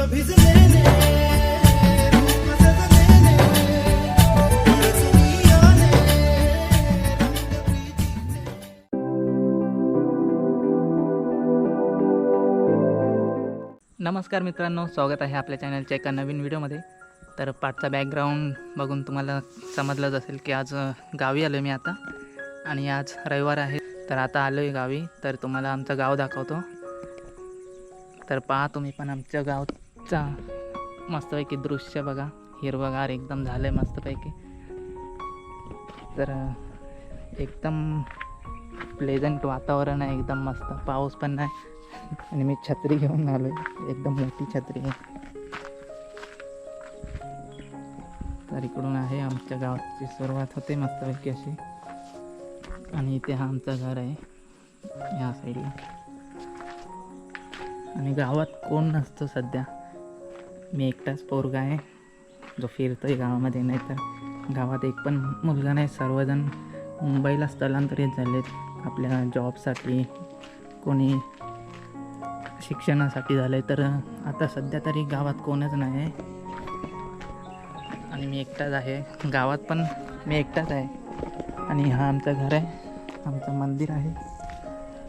नमस्कार मित्रांनो स्वागत आहे आपल्या चॅनलच्या एका नवीन व्हिडिओमध्ये. तर पाठचा बॅकग्राऊंड बघून तुम्हाला समजलंच असेल की आज गावी आलो मी आता. आणि आज रविवार आहे तर आता आलो आहे गावी. तर तुम्हाला आमचं गाव दाखवतो. तर पहा तुम्ही पण आमच्या चा मस्तपैकी दृश्य बघा. हिरवगार एकदम झालं आहे मस्तपैकी. तर एकदम प्लेझंट वातावरण आहे एकदम मस्त. पाऊस पण नाही. आणि मी छत्री घेऊन आलो एकदम मोठी छत्री आहे. तर इकडून आहे आमच्या गावाची सुरुवात होते मस्तपैकी अशी. आणि इथे हा आमचं घर आहे ह्या साईडला आणि गावात कोण नसतो सध्या. मी एकटाच पोरगा आहे. जो फिरतो आहे गावामध्ये नाही तर गावात एक पण मुलगा नाही. सर्वजण मुंबईला स्थलांतरित झालेत. आपल्या जॉबसाठी कोणी शिक्षणासाठी झालं आहे तर आता सध्या तरी गावात कोणच नाही आहे आणि मी एकटाच आहे. गावात पण मी एकटाच आहे. आणि हा आमचं घर आहे. आमचं मंदिर आहे.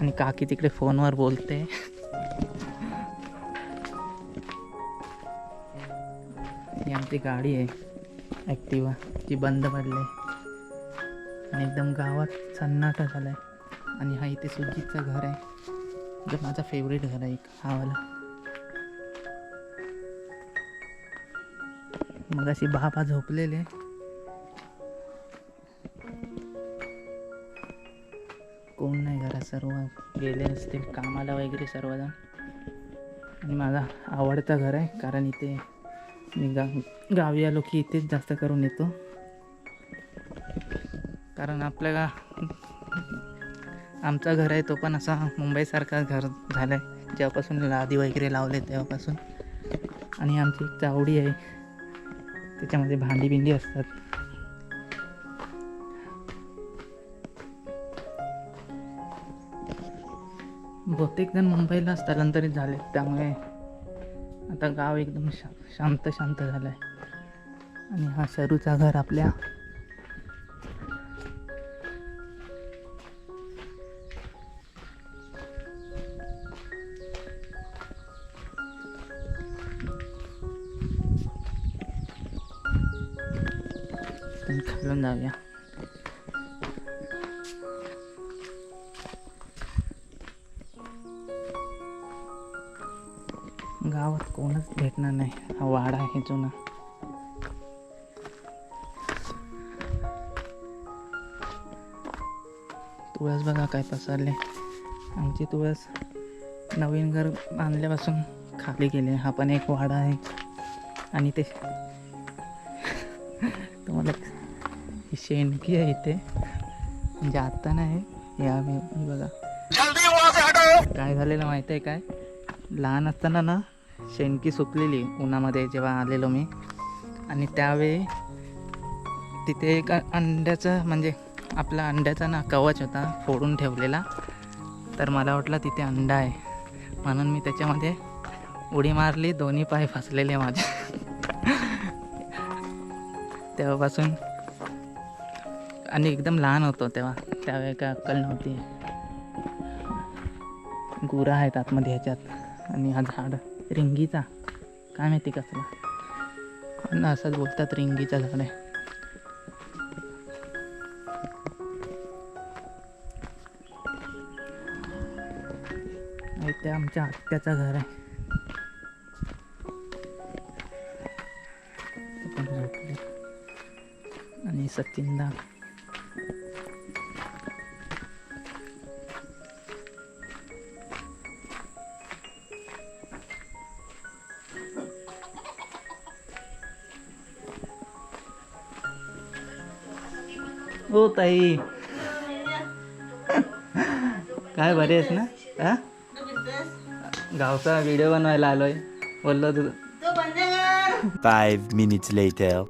आणि काकी तिकडे फोनवर बोलते. आमची गाडी आहे. ॲक्टिवा ती बंद पडली. आणि एकदम गावात सन्नाटा झाला आहे आणि हा इथे सुजितचं घर आहे. जो माझा फेवरेट घर आहे एक. हावाला मग अशी बाबा झोपलेले. कोण नाही घरात सर्व गेले असतील. कामाला वगैरे सर्वजण. आणि माझा आवडता घर आहे कारण इथे मी गा गावी आलो की इथेच जास्त करून येतो. कारण आपल्या गा आमचा घर आहे तो पण असा मुंबईसारखा घर झाला आहे जेव्हापासून लादी वगैरे लावले तेव्हापासून. आणि आमची एक चावडी आहे. त्याच्यामध्ये भांडी बिंडी असतात. बहुतेक जण मुंबईला स्थलांतरित झाले त्यामुळे आता गाव एकदम शा शांत शांत झालं आहे आणि हा सरूचा घर आपल्या. खालून जाऊया. भेटणार नाही. हा वाडा आहे जुना. तुळस बघा काय पसरले. आमची तुळस नवीन घर बांधल्यापासून खाली गेले हा पण एक वाडा आहे. आणि ते तुम्हाला शेणकी आहे इथे. म्हणजे आत्ता नाही या मी मी बघा काय झालेलं माहिती आहे काय? लहान असताना ना शेणकी सुकलेली उन्हामध्ये जेव्हा आलेलो मी. आणि त्यावेळी तिथे एक अंड्याचं म्हणजे आपला अंड्याचा ना कवच होता फोडून ठेवलेला. तर मला वाटलं तिथे अंडा आहे. म्हणून मी त्याच्यामध्ये उडी मारली दोन्ही पाय फसलेले माझे. तेव्हापासून आणि एकदम लहान होतो तेव्हा. त्यावेळी काय अक्कल नव्हती. गुरा आहेत आतमध्ये ह्याच्यात आणि हा झाड. रिंगीचा. काय माहिती कसला. पण असंच बोलतात रिंगीचा झाड आहे ते आमच्या आत्याचं घर आहे. आणि सचिनदा हो ताई. काय बरे आहेस ना? हा गावचा व्हिडिओ बनवायला आलोय. बोललो तू. फाईव्ह मिनिट्स लेटर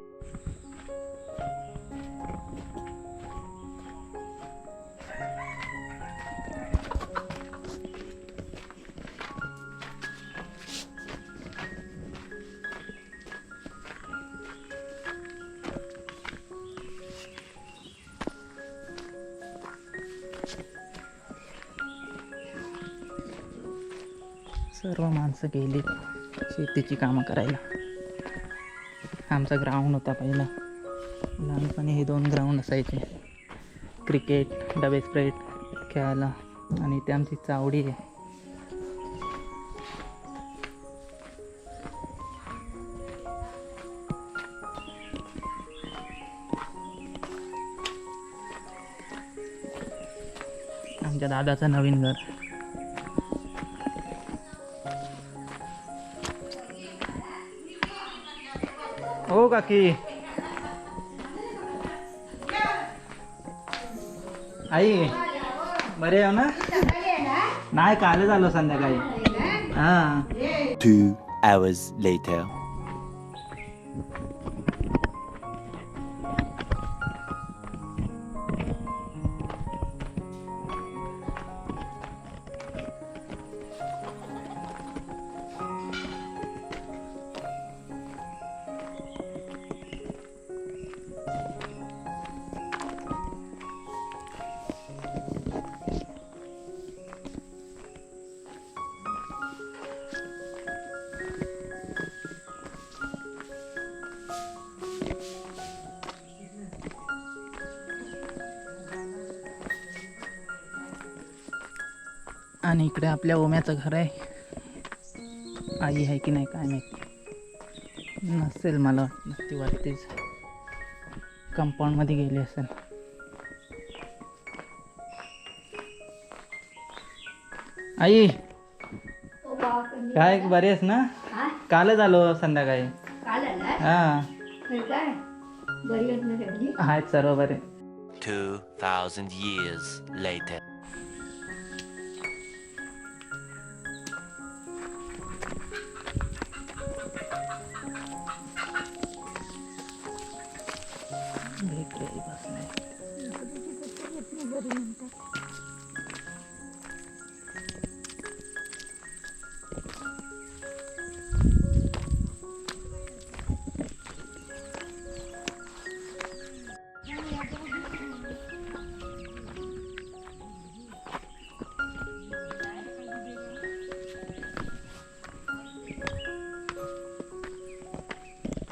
सर्व माणसं गेली शेतीची कामं करायला. आमचा ग्राउंड होता पहिला. लहानपणी हे दोन ग्राउंड असायचे. क्रिकेट डबे स्प्रेड खेळायला. आणि ते आमची चावडी आहे. आमच्या दादाचं नवीन घर. हो काकी आई. बरे आहे ना? नाही कालच आलो संध्याकाळी. हा. Two hours later. आणि इकडे आपल्या ओम्याचं घर आहे. आई आहे की नाही काय माहिती. नसेल मला वाटतं ती वाटतेच. कंपाऊंडमध्ये गेली असेल. आई काय बरी आहेस ना? कालच आलो संध्याकाळी. हा. आहेत सर्व बरे. Two thousand years later.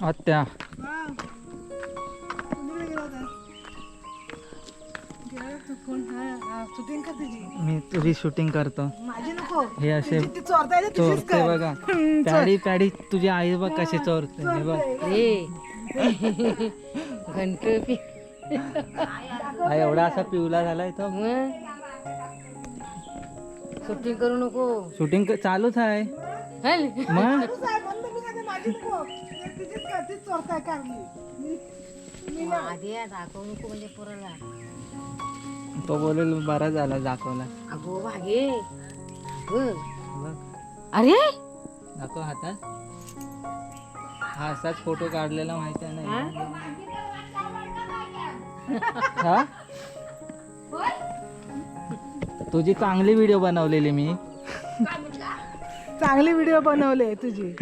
आत्या. मी तुझी शूटिंग करतो. माझी नको. हे असे चोरता बघा. पॅडी पॅडी तुझी आई बघ कशी चोरते हे बघ. हा एवढा असा पिवला झालाय तो. शूटिंग करू नको. शूटिंग चालूच आहे. मग काय बंद मी काय माझी नको ती तुझीच कर तीच चोरताय कारली मी आधी दाखवू नको म्हणजे पोराला. तो बोलेल बरा झाला दाखवला. अगो भागे बघ. बघ. अरे? दाखव हातात. हा असाच फोटो काढलेला माहिती आहे ना हा? तुझी चांगली व्हिडिओ बनवलेली मी. चांगली व्हिडिओ बनवले तुझी.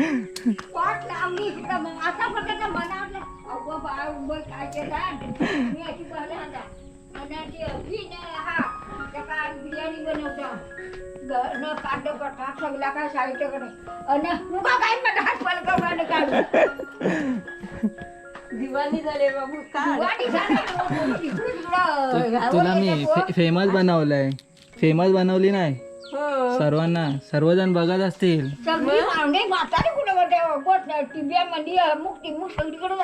बिर्याणी बनवतो. न कांदा कथा सगळा काय साहित्याकडे आणि मुगा काय मग हात पलका पाणी काढ दिवाळी झाले बाबू वाटी झाली. तुला मी फेमस बनवलंय. फेमस बनवली नाही. सर्वांना सर्वजण बघत असतील. सगळी मांडे म्हातारी कुठे होते गोट टिब्या मध्ये मुक्ती मुख सगळीकडे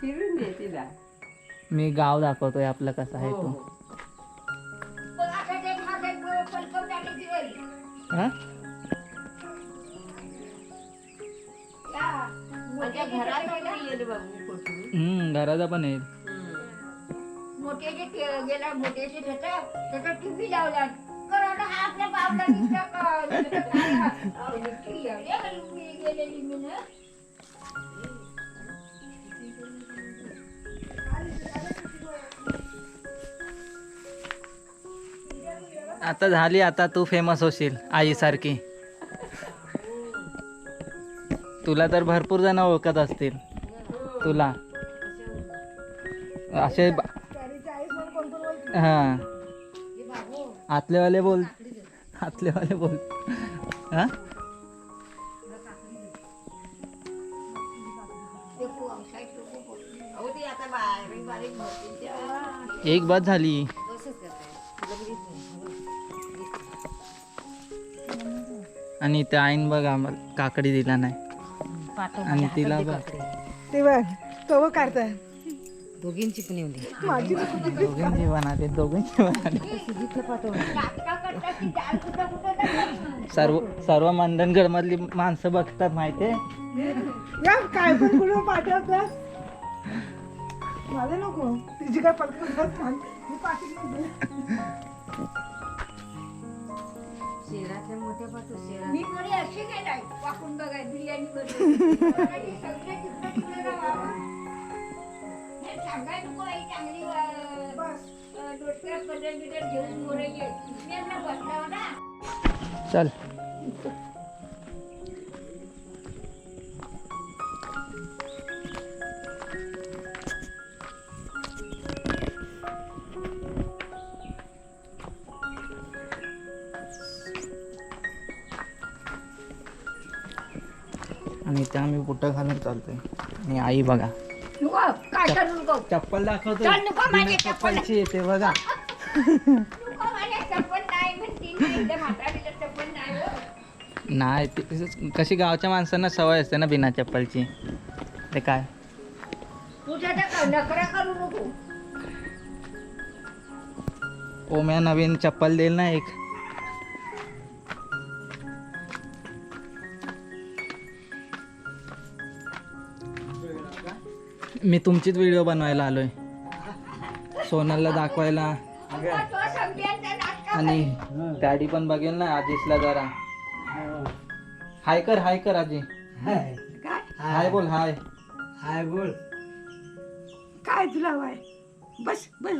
फिरून दे तिला. मी गाव दाखवतोय आपलं कसं आहे तो. हा. हम्म घराचा पण येईल. मोठ्याचे गेला मोठ्याचे त्याचा त्याचा टीव्ही लावला. करोना हा आपल्या दिसला का? गेलेली मी ना. आता झाली आता तू फेमस होशील आईसारखी. तुला तर भरपूर जण ओळखत असतील. तुला. असे हा. हे आतलेवाले बोल. आतलेवाले बोल. हा? एक बाद झाली. आणि त्या आईन बघ आम्हाला काकडी दिला नाही. आणि तिला बघ. ते बघ तो काढताय. दोघींची पण येऊ दे. माझी दोघांची बनाते दोघांची बनाते. सर्व सर्व मंडणगड मधली माणसं बघतात माहितीये? या काय पण कुठं पाठवतात मला नको. तिची काय पलक मी पाठी शेरातल्या मोठ्या पाहतो शेरा मी कोणी अशी काय नाही वाकून बघाय बिर्याणी सांगाय नको चांगली घेऊन मी बसला चल. आणि त्या आम्ही बुटं घालून चालतोय. आणि आई बघा. नको काय करू नको? चप्पल दाखवतो चल, नको माझी बिना चप्पल. चप्पलची येते बघा. नको मला चप्पल नाही म्हणती. नाही इथं म्हातारीला चप्पल नाही हो. नाही ते- कशी गावच्या माणसांना सवय असते ना बिना चप्पलची? ते काय? तुझ्या त्या नकरा करू नको. ओम्या नवीन चप्पल देईल ना एक. मी तुमचीच व्हिडिओ बनवायला आलोय. सोनलला दाखवायला. आणि डॅडी पण बघेल ना आजीसला जरा. हाय कर हाय कर आजी. काय हाय बोल हाय. काय तुला बाय बस बस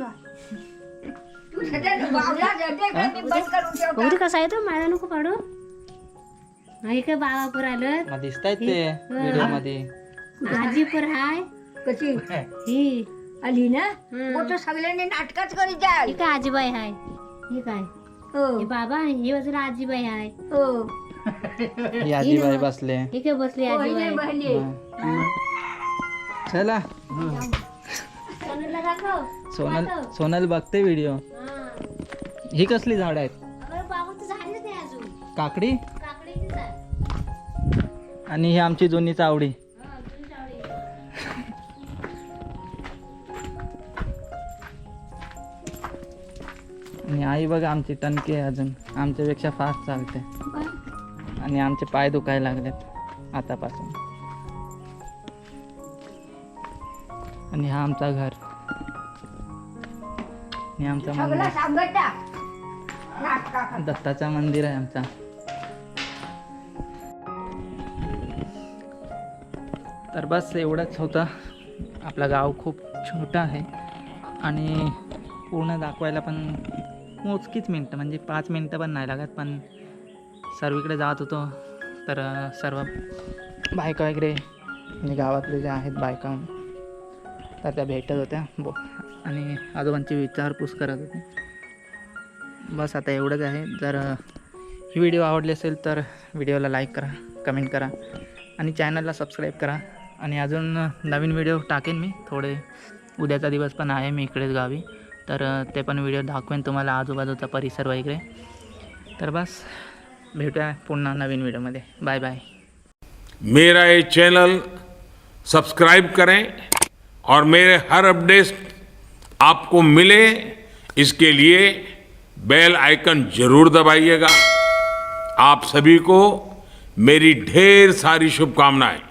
बघू कसा आहे तो माझा नको पाडू. नाही का बाबा पर आलं दिसतायत ते व्हिडिओमध्ये. आजी पर हाय. कशी? ही आली ना? हम्म. सगळ्यांनी नाटकच करीत जाल ही काय आजीबाई हाय? ही काय? हो. हे बाबा ही बाजूला आजीबाई हाय. हो. ही आजीबाई बसले. ही काय बसली बहिणी आजीबाई? बहिणी चला. सोनलला दाखव. सोनल सोनल बघते व्हिडिओ हा. ही कसली झाड आहेत? अगं बाबा तर झालं ते अजून. काकडी? आहे आणि ही आमची जुनी चावडी. आणि आई बघा आमची टणकी आहे अजून. आमच्यापेक्षा फास्ट चालते. आणि आमचे पाय दुखायला लागलेत आतापासून. आणि हा आमचा घर. आणि आमचा मंदिर. दत्ताचा मंदिर आहे आमचा. तर बस एवढंच होतं. आपलं गाव खूप छोटं आहे. आणि पूर्ण दाखवायला पण मोजकीच मिनटं म्हणजे पाच मिनटं पण नाही लागत पण सर्वीकडे जात होतो तर सर्व बायका वगैरे म्हणजे गावातले जे आहेत बायका तर त्या भेटत होत्या बो आणि आजोबांची विचारपूस करत होते. बस आता एवढंच आहे जर ही व्हिडिओ आवडली असेल तर व्हिडिओला लाईक करा कमेंट करा आणि चॅनलला सबस्क्राईब करा आणि अजून नवीन व्हिडिओ टाकेन मी थोडे उद्याचा दिवस पण आहे मी इकडेच गावी. तर ते पण व्हिडिओ दाखवेन तुम्हाला आजूबाजूचा परिसर वगैरे. तर बस भेटूया पुन्हा नवीन व्हिडिओमध्ये. Bye bye. मेरा ये चैनल सब्सक्राइब करें और मेरे हर अपडेट आपको मिले इसके लिए बेल आइकन जरूर दबाइएगा। आप सभी को मेरी ढेर सारी शुभकामनाएं।